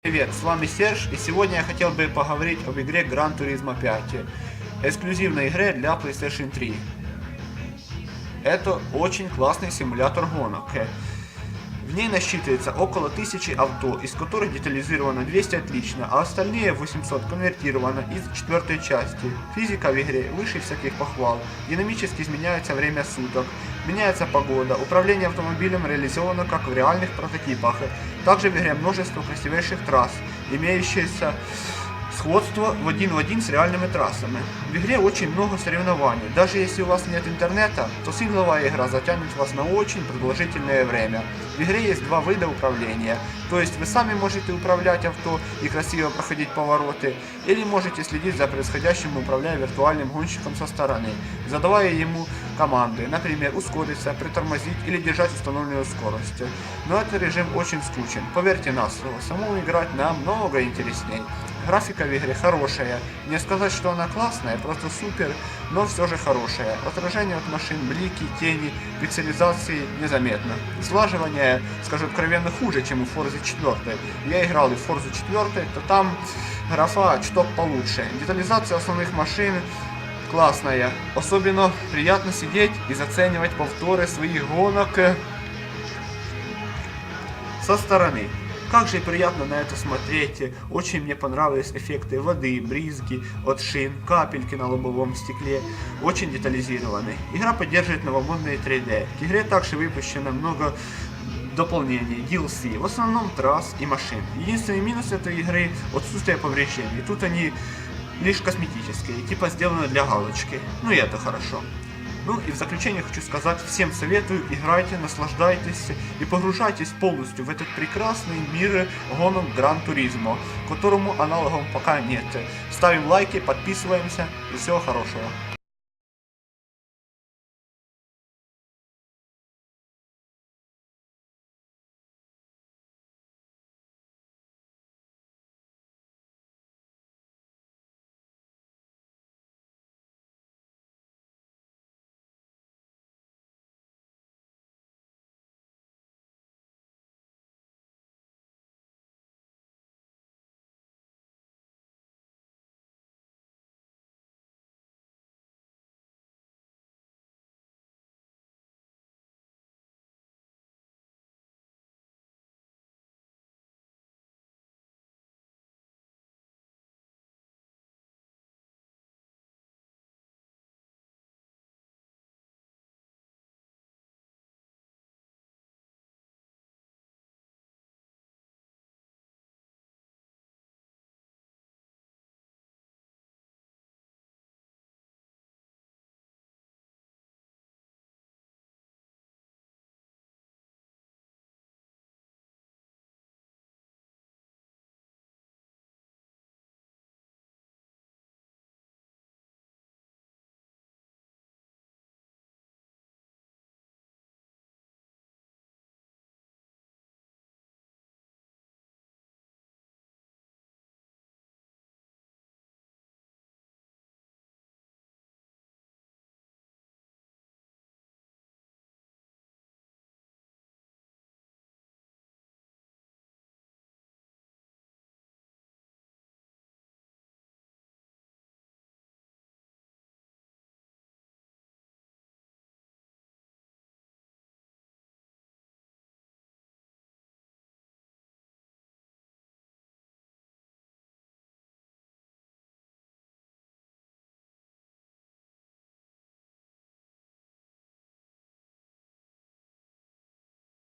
Привет, с вами Серж, и сегодня я хотел бы поговорить об игре Gran Turismo 5, эксклюзивной игре для PlayStation 3. Это очень классный симулятор гонок. В ней насчитывается около 1000 авто, из которых детализировано 200 отлично, а остальные 800 конвертировано из четвертой части. Физика в игре выше всяких похвал, динамически изменяется время суток, меняется погода, управление автомобилем реализовано как в реальных прототипах. Также в игре множество красивейших трасс, имеющиеся сходство в один в один с реальными трассами. В игре очень много соревнований. Даже если у вас нет интернета, то сингловая игра затянет вас на очень продолжительное время. В игре есть два вида управления. То есть вы сами можете управлять авто и красиво проходить повороты, или можете следить за происходящим, управляя виртуальным гонщиком со стороны, задавая ему команды, например, ускориться, притормозить или держать установленную скорость. Но этот режим очень скучен. Поверьте на слово, самому играть намного интересней. Графика в игре хорошая. Не сказать, что она классная, просто супер, но все же хорошая. Отражение от машин, блики, тени, пикселизации незаметно. Слаживание, скажу откровенно, хуже, чем у Forza 4. Я играл и в Forza 4, то там графа чуток получше. Детализация основных машин классная. Особенно приятно сидеть и заценивать повторы своих гонок со стороны. Как же приятно на это смотреть. Очень мне понравились эффекты воды, брызги от шин, капельки на лобовом стекле. Очень детализированы. Игра поддерживает новомодные 3D. К игре также выпущено много дополнений, DLC, в основном трасс и машин. Единственный минус этой игры – отсутствие повреждений. Тут они лишь косметические, типа сделаны для галочки. Ну и это хорошо. Ну и в заключение хочу сказать, всем советую, играйте, наслаждайтесь и погружайтесь полностью в этот прекрасный мир гонок Гран Туризмо, которому аналогов пока нет. Ставим лайки, подписываемся и всего хорошего.